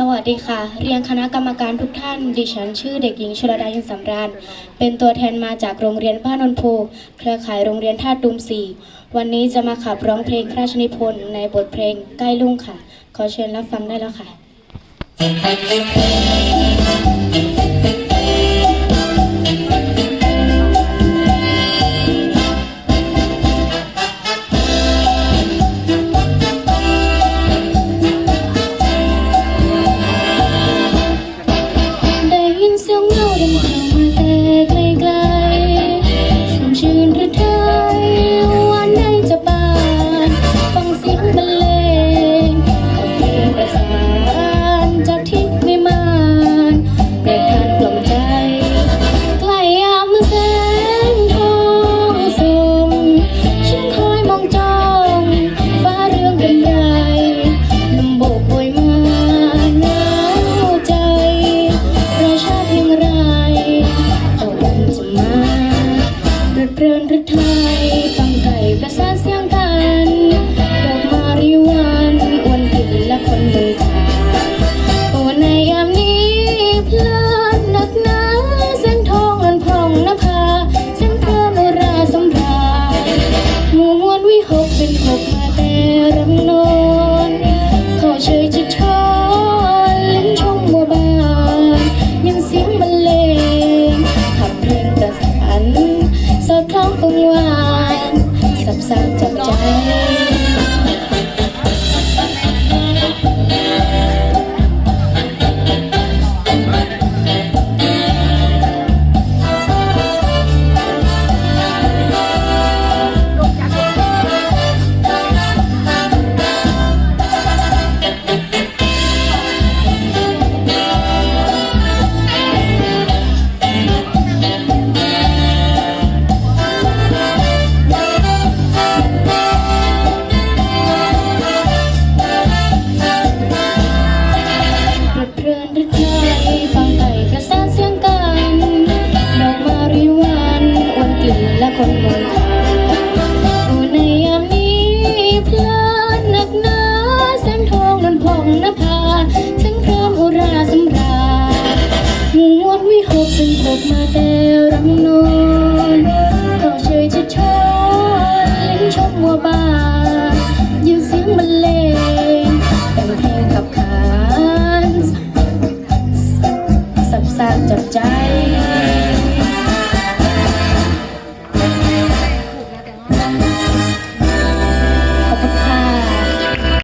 สวัสดีค่ะ เรียนคณะกรรมการทุกท่าน ดิฉันชื่อเด็กหญิงชลดายินสำราญ เป็นตัวแทนมาจากโรงเรียนบ้านนนโพเครือข่ายโรงเรียนท่าตุมสีวันนี้จะมาขับร้องเพลงพระราชนิพนธ์ในบทเพลงใกล้ลุ่งค่ะ ขอเชิญรับฟังได้แล้วค่ะ ชื่นหรือไทยวันไหนจะบานฟังเสียงบรรเลงกับเพลงประสานจากทิศวิมานเรียกทานกล่อมใจใกล้ยามแสงทองส่งฉันคอยมองจ้องฟ้าเรื่องกำไรลมโบกโบยมาหนาวใจราชาเพียงไรตะวันจะมา เรืดเรินหรือไทยฟังไก่ประสานเสียง มาแต่รังนอนก็เชยจะชอนลิ้นชมวัวบายืดเสียงบรรเลงแต่งเพลงขับขานสับสนจับใจ